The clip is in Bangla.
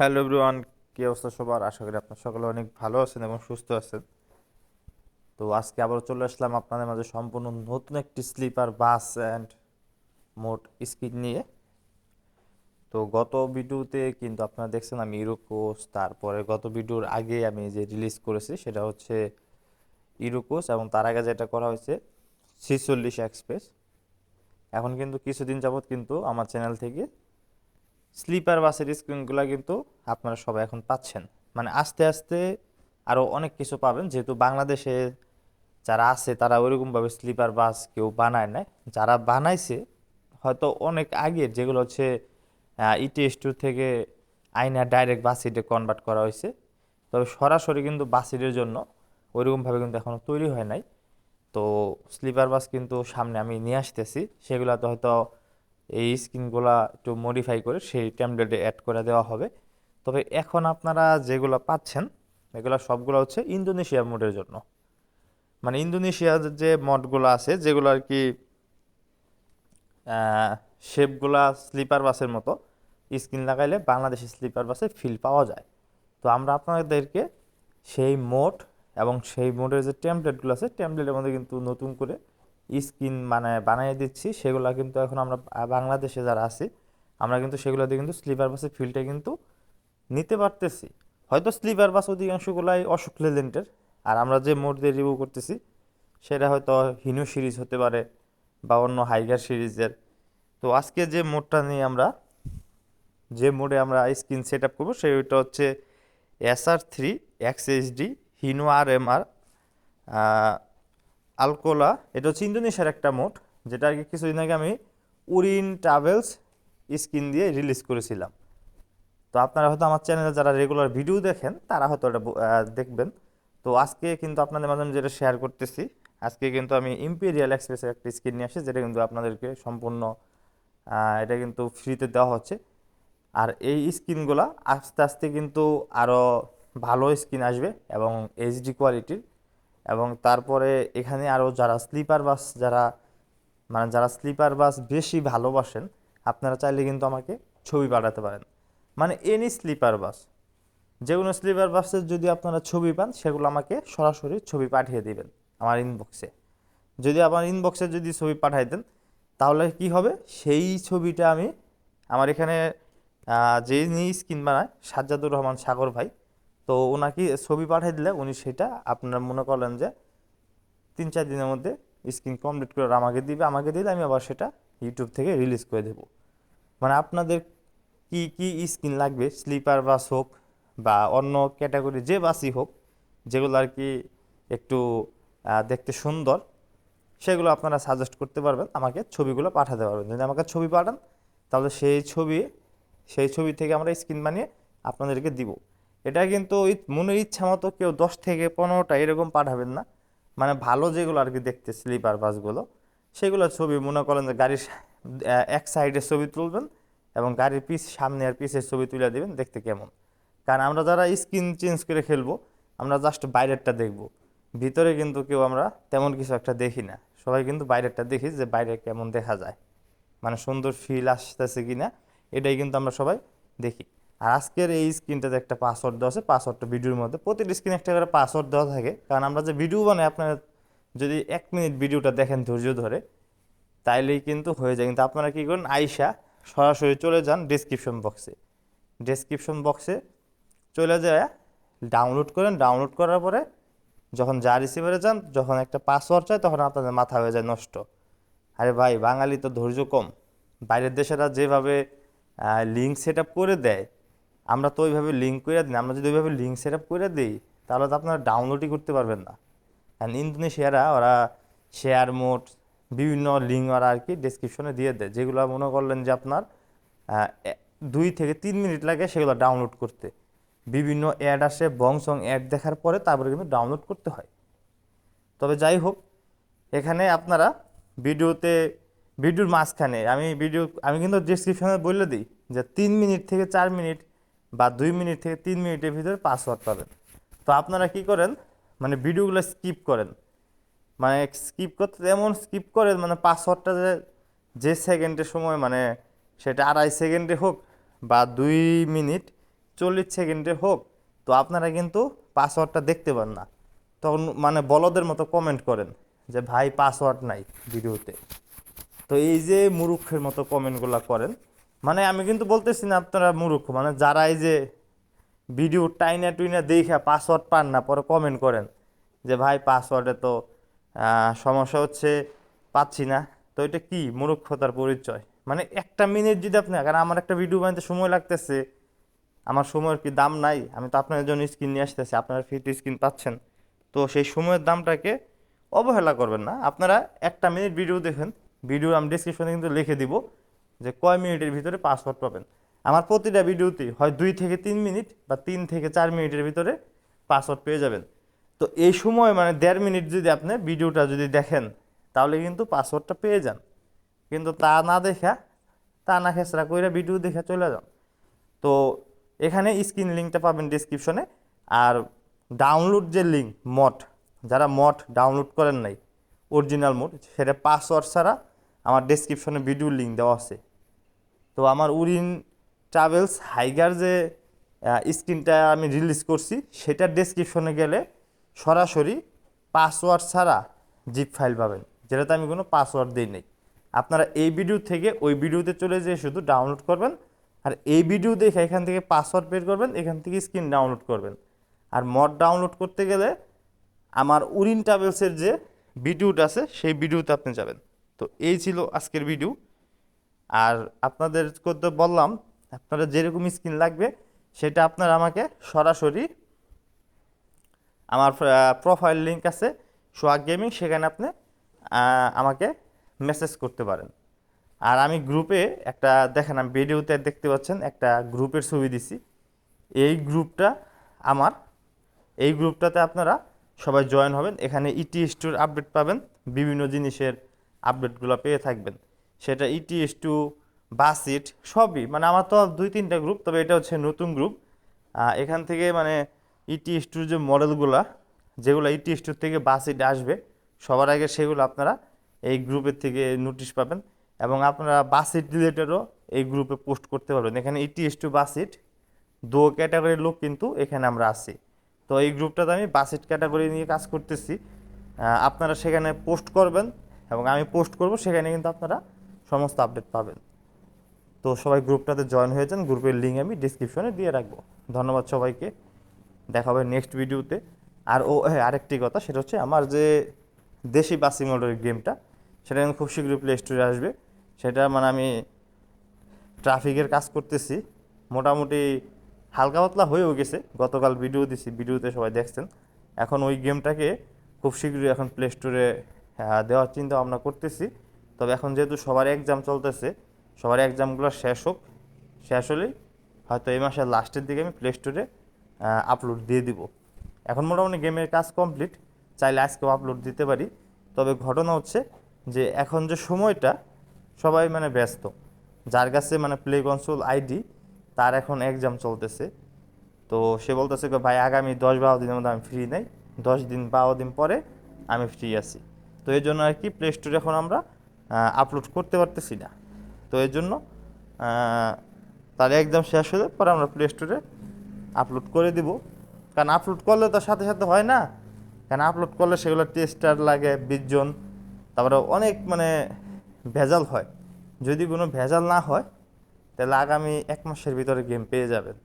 হ্যালো এভরিওয়ান, কি অবস্থা সবার? আশা করি আপনার সকলে অনেক ভালো আছেন এবং সুস্থ আছেন। তো আজকে আবারও চলে আসলাম আপনাদের মাঝে সম্পূর্ণ নতুন একটি sleeper, bus and mod skin নিয়ে। তো গত ভিডিওতে কিন্তু আপনারা দেখছেন আমি ইরোকোস তারপরে গত ভিডিওর আগে আমি যে রিলিজ করেছি সেটা হচ্ছে ইরোকোস এবং তার আগে যেটা করা হয়েছে, ছিচল্লিশ এক্সপ্রেস এখন কিন্তু কিছুদিন যাবৎ কিন্তু আমার চ্যানেল থেকে স্লিপার বাসের স্ক্রিনগুলো কিন্তু আপনারা সবাই এখন পাচ্ছেন। মানে আস্তে আস্তে আরও অনেক কিছু পাবেন। যেহেতু বাংলাদেশে যারা আছে, তারা ওইরকমভাবে স্লিপার বাস কেউ বানায় নাই। যারা বানাইছে, হয়তো অনেক আগের যেগুলো হচ্ছে ইটিএস টু থেকে আইনা ডাইরেক্ট বাসিটে কনভার্ট করা হয়েছে। তবে সরাসরি কিন্তু বাসিটের জন্য ওইরকমভাবে কিন্তু এখনও তৈরি হয় নাই। তো স্লিপার বাস কিন্তু সামনে আমি নিয়ে আসতেছি। সেগুলোতে হয়তো এই স্কিনগুলা একটু মডিফাই করে সেই ট্যাবলেটে অ্যাড করে দেওয়া হবে। তবে এখন আপনারা যেগুলো পাচ্ছেন, এগুলো সবগুলো হচ্ছে ইন্দোনেশিয়া মোডের জন্য। মানে ইন্দোনেশিয়ার যে মডগুলো আছে, যেগুলো আর কি শেপগুলা স্লিপার বাসের মতো স্ক্রিন লাগাইলে বাংলাদেশি স্লিপার বাসে ফিল পাওয়া যায়। তো আমরা আপনাদেরকে সেই মোড এবং সেই মোডের যে টেমপ্লেটগুলো আছে টেমপ্লেটের মধ্যে কিন্তু নতুন করে স্কিন মানে বানিয়ে দিচ্ছি, সেগুলো কিন্তু এখন আমরা বাংলাদেশে যারা আছি, আমরা কিন্তু সেগুলো দিয়ে কিন্তু স্লিপার বাসের ফিলটা কিন্তু নিতে পারতেছি। হয়তো স্লিপার বাস অধিকাংশগুলাই অশোক লেলেন্টের আর আমরা যে মোড দিয়ে রিভিউ করতেছি, সেটা হয়তো হিনু সিরিজ হতে পারে বা অন্য হাইগার সিরিজের তো আজকে যে মোডটা নিয়ে আমরা, যে মোডে আমরা স্ক্রিন সেট আপ করব, সেটা হচ্ছে SR three X HD Hino R M R আলকোলা এটা হচ্ছে ইন্দোনেশিয়ার একটা মোড যেটা আর কিছুদিন আগে আমি উরিন ট্রাভেলস স্কিন দিয়ে রিলিজ করেছিলাম। তো আপনারা হয়তো আমার চ্যানেলে যারা রেগুলার ভিডিও দেখেন, তারা হয়তো এটা দেখবেন। তো আজকে কিন্তু আপনাদের মাঝে যেটা শেয়ার করতেছি, আজকে কিন্তু আমি ইম্পেরিয়াল এক্সপ্রেসের একটা স্ক্রিন নিয়ে আসি যেটা কিন্তু আপনাদেরকে সম্পূর্ণ এটা কিন্তু ফ্রিতে দেওয়া হচ্ছে। আর এই স্কিনগুলো আস্তে আস্তে কিন্তু আরও ভালো স্ক্রিন আসবে এবং এইচডি কোয়ালিটির এবং তারপরে এখানে আরও যারা স্লিপার বাস, যারা মানে যারা স্লিপার বাস বেশি ভালোবাসেন, আপনারা চাইলে কিন্তু আমাকে ছবি পাঠাতে পারেন। মানে এনি স্লিপার বাস যে কোনো স্লিপার বাসের যদি আপনারা ছবি পান, সেগুলো আমাকে সরাসরি ছবি পাঠিয়ে দিবেন আমার ইনবক্সে যদি আমার ইনবক্সে যদি ছবি পাঠাই দেন, তাহলে কি হবে? সেই ছবিটা আমি, আমার এখানে যে নিয়ে স্ক্রিন বানায় সাজ্জাদুর রহমান সাগর ভাই তো ওনাকে ছবি পাঠিয়ে দিলে উনি সেটা আপনারা মনে করলেন যে তিন চার দিনের মধ্যে স্ক্রিন কমপ্লিট করে আমাকে দিবে, আমাকে দিলে আমি আবার সেটা ইউটিউব থেকে রিলিজ করে দেব। মানে আপনাদের কি কি স্কিন লাগবে? স্লিপার বাস হোক বা অন্য ক্যাটাগরি যে বাসই হোক, যেগুলো আর কি একটু দেখতে সুন্দর, সেগুলো আপনারা সাজেস্ট করতে পারবেন, আমাকে ছবিগুলো পাঠাতে পারবেন। যদি আমাকে ছবি পাঠান, তাহলে সেই ছবি সেই ছবি থেকে আমরা স্ক্রিন বানিয়ে আপনাদেরকে দিব। এটা কিন্তু মনের ইচ্ছা মতো কেউ দশ থেকে পনেরোটা এরকম পাঠাবেন না। মানে ভালো যেগুলো আর কি দেখতে স্লিপার বাসগুলো সেগুলো ছবি মনে করেন যে গাড়ির এক সাইডের ছবি তুলবেন এবং গাড়ির পিস সামনে আর পিসের ছবি তুলে দেবেন দেখতে কেমন। কারণ আমরা যারা স্ক্রিন চেঞ্জ করে খেলব, আমরা জাস্ট বাইরেরটা দেখব। ভিতরে কিন্তু কেউ আমরা তেমন কিছু একটা দেখি না। সবাই কিন্তু বাইরেরটা দেখি যে বাইরে কেমন দেখা যায়। মানে সুন্দর ফিল আসতেছে কি না এটাই কিন্তু আমরা সবাই দেখি। আর আজকের এই স্ক্রিনটাতে একটা পাসওয়ার্ড দেওয়া আছে পাসওয়ার্ডটা ভিডিওর মধ্যে প্রতিটি স্ক্রিনে একটা করে পাসওয়ার্ড দেওয়া থাকে। কারণ আমরা যে ভিডিও বানাই, আপনারা যদি এক মিনিট ভিডিওটা দেখেন ধৈর্য ধরে, তাইলেই কিন্তু হয়ে যায়। কিন্তু আপনারা কী করেন আইসা সরাসরি চলে যান ডেসক্রিপশন বক্সে ডেসক্রিপশন বক্সে চলে যায় ডাউনলোড করেন। ডাউনলোড করার পরে যখন যা রিসিভারে যান, যখন একটা পাসওয়ার্ড চায়, তখন আপনাদের মাথা হয়ে যায় নষ্ট। আরে ভাই, বাঙালি তো ধৈর্য কম। বাইরের দেশেরা যেভাবে লিঙ্ক সেট করে দেয় আমরা তো ওইভাবে লিঙ্ক করে দিই। আমরা যদি ওইভাবে লিঙ্ক সেট আপ করে দিই, তাহলে তো আপনারা ডাউনলোডই করতে পারবেন না কারণ ইন্দোনেশিয়ারা, ওরা শেয়ার মোড বিভিন্ন লিঙ্ক ওরা আর কি ডেসক্রিপশনে দিয়ে দেয়, যেগুলো মনে করলেন যে আপনার দুই থেকে তিন মিনিট লাগে সেগুলো ডাউনলোড করতে বিভিন্ন অ্যাড আসে বং সং অ্যাড দেখার পরে তারপরে কিন্তু ডাউনলোড করতে হয় তবে যাই হোক, এখানে আপনারা ভিডিওতে, ভিডিওর মাঝখানে, আমি ভিডিও, আমি কিন্তু ডিসক্রিপশনে বলে দিই যে তিন মিনিট থেকে চার মিনিট বা দুই মিনিট থেকে তিন মিনিটের ভিতরে পাসওয়ার্ড পাবেন। তো আপনারা কি করেন মানে ভিডিওগুলো স্কিপ করেন। মানে স্কিপ করতে এমন স্কিপ করেন মানে পাসওয়ার্ডটা যে যে সেকেন্ডের সময় মানে সেটা আড়াই সেকেন্ডে হোক বা দুই মিনিট চল্লিশ সেকেন্ডে হোক, তো আপনারা কিন্তু পাসওয়ার্ডটা দেখতে পান না। তখন মানে বলদের মতো কমেন্ট করেন যে, ভাই পাসওয়ার্ড নাই ভিডিওতে। তো এই যে মুরুক্ষের মতো কমেন্টগুলো করেন মানে আমি কিন্তু বলতেছি না আপনারা মুরুক্ষ মানে যারা এই যে ভিডিও টাইনা টুইনা দেখে পাসওয়ার্ড পান না, পরে কমেন্ট করেন যে ভাই পাসওয়ার্ডে তো সমস্যা হচ্ছে, পাচ্ছি না। তো এটা কি মূর্খতার পরিচয়? মানে একটা মিনিট যদি আপনি, কারণ আমার একটা ভিডিও বানাতে সময় লাগতেছে, আমার সময়ের কি দাম নাই? আমি তো আপনাদের জন্য স্ক্রিন নিয়ে আসতেছি, আপনারা ফ্রিতে স্ক্রিন পাচ্ছেন। তো সেই সময়ের দামটাকে অবহেলা করবেন না। আপনারা একটা মিনিট ভিডিও দেখেন ভিডিও আমি ডিসক্রিপশনে কিন্তু লিখে দিব। যে কয় মিনিটের ভিতরে পাসওয়ার্ড পাবেন। আমার প্রতিটা ভিডিওতে হয় দুই থেকে তিন মিনিট বা তিন থেকে চার মিনিটের ভিতরে পাসওয়ার্ড পেয়ে যাবেন। তো এই সময় মানে দেড় মিনিট যদি আপনি ভিডিওটা যদি দেখেন, তাহলে কিন্তু পাসওয়ার্ডটা পেয়ে যান। কিন্তু তা না দেখা, তা না খেসরা কইরা ভিডিও দেখে চলে যান। তো এখানে স্ক্রিন লিঙ্কটা পাবেন ডিসক্রিপশনে আর ডাউনলোড যে লিঙ্ক মট যারা মট ডাউনলোড করেন নাই অরিজিনাল মোড সেটা পাসওয়ার্ড ছাড়া আমার ডেসক্রিপশনে ভিডিও লিঙ্ক দেওয়া আছে। তো আমার উরিন ট্রাভেলস হাইগার যে স্ক্রিনটা আমি রিলিজ করছি সেটার ডেসক্রিপশনে গেলে সরাসরি পাসওয়ার্ড ছাড়া জিপ ফাইল পাবেন। যেটাতে আমি কোনো পাসওয়ার্ড দিই নাই। আপনারা এই ভিডিও থেকে ওই ভিডিওতে চলে যেয়ে শুধু ডাউনলোড করবেন, আর এই ভিডিও দেখে এখান থেকে পাসওয়ার্ড বের করবেন, এখান থেকে স্ক্রিন ডাউনলোড করবেন। আর মড ডাউনলোড করতে গেলে আমার উরিন ট্রাভেলসের যে ভিডিওটা আছে, সেই ভিডিওতে আপনি যাবেন। তো এই ছিল আজকের ভিডিও আর আপনাদের করতে বললাম আপনারা যেরকম স্ক্রিন লাগবে, সেটা আপনারা আমাকে সরাসরি আমার প্রোফাইল লিঙ্ক আছে সোয়াগ গেমিং সেখানে আপনি আমাকে মেসেজ করতে পারেন। আর আমি গ্রুপে একটা, দেখেন আমি ভিডিওতে দেখতে পাচ্ছেন, একটা গ্রুপের ছবি দিছি। এই গ্রুপটা আমার, এই গ্রুপটাতে আপনারা সবাই জয়েন হবেন, এখানে ইটি স্টোর আপডেট পাবেন, বিভিন্ন জিনিসের আপডেটগুলো পেয়ে থাকবেন। সেটা ইটি টু বাসিট সবই। মানে আমার তো দুই, তিনটা গ্রুপ তবে এটা হচ্ছে নতুন গ্রুপ এখান থেকে মানে ইটি স্টোর যে মডেলগুলা যেগুলো ইটিএস স্টোর থেকে বাসিট আসবে, সবার আগে সেগুলো আপনারা এই গ্রুপের থেকে নোটিশ পাবেন এবং আপনারা বাসিট রিলেটেডও এই গ্রুপে পোস্ট করতে পারবেন। এখানে ইটি টু বাসিট দু ক্যাটাগরির লোক কিন্তু এখানে আমরা আছি। তো এই গ্রুপটাতে আমি বাসিট ক্যাটাগরি নিয়ে কাজ করতেছি। আপনারা সেখানে পোস্ট করবেন এবং আমি পোস্ট করব, সেখানে কিন্তু আপনারা সমস্ত আপডেট পাবেন। তো সবাই গ্রুপটাতে জয়েন হয়ে যান, গ্রুপের লিঙ্ক আমি ডিসক্রিপশনে দিয়ে রাখব। ধন্যবাদ সবাইকে। দেখা হবে নেক্সট ভিডিওতে আর ও হ্যাঁ আরেকটি কথা, সেটা হচ্ছে আমার যে দেশি বাসি মোটরের গেমটা সেটা কিন্তু খুব শীঘ্রই প্লে স্টোরে আসবে। সেটা মানে আমি ট্রাফিকের কাজ করতেছি। মোটামুটি হালকা পাতলা হয়েও গেছে। গতকাল ভিডিও দিছি ভিডিওতে সবাই দেখছেন। এখন ওই গেমটাকে খুব শীঘ্রই এখন প্লে স্টোরে দেওয়ার চিন্তা ভাবনা করতেছি। তবে এখন যেহেতু সবার এক্সাম চলতেছে, সবার এক্সামগুলো শেষ হোক, শেষ হলেই হয়তো এই মাসের লাস্টের দিকে আমি প্লে স্টোরে আপলোড দিয়ে দিব। এখন মোটামুটি গেমের কাজ কমপ্লিট চাইলে আজকেও আপলোড দিতে পারি। তবে ঘটনা হচ্ছে যে এখন যে সময়টা, সবাই মানে ব্যস্ত। যার কাছে মানে প্লে কনসোল আইডি তার এখন এক্সাম চলতেছে। তো সে বলতেছে ভাই, আগামী দশ বারো দিনের মধ্যে আমি ফ্রি নেই। দশ দিন বারো দিন পরে আমি ফ্রি আছি। তো এই জন্য আর কি প্লে স্টোরে এখন আমরা আপলোড করতে পারতেছি না। তো এই জন্য তার একদম শেষ হলে পরে আমরা প্লে স্টোরে আপলোড করে দিব। কারণ আপলোড করলে তো সাথে সাথে হয় না। কারণ আপলোড করলে সেগুলো টেস্টার লাগে বিশজন। তারপরে অনেক মানে ভেজাল হয়। যদি কোনো ভেজাল না হয়, তাহলে আগামী এক মাসের ভিতরে গেম পেয়ে যাবেন।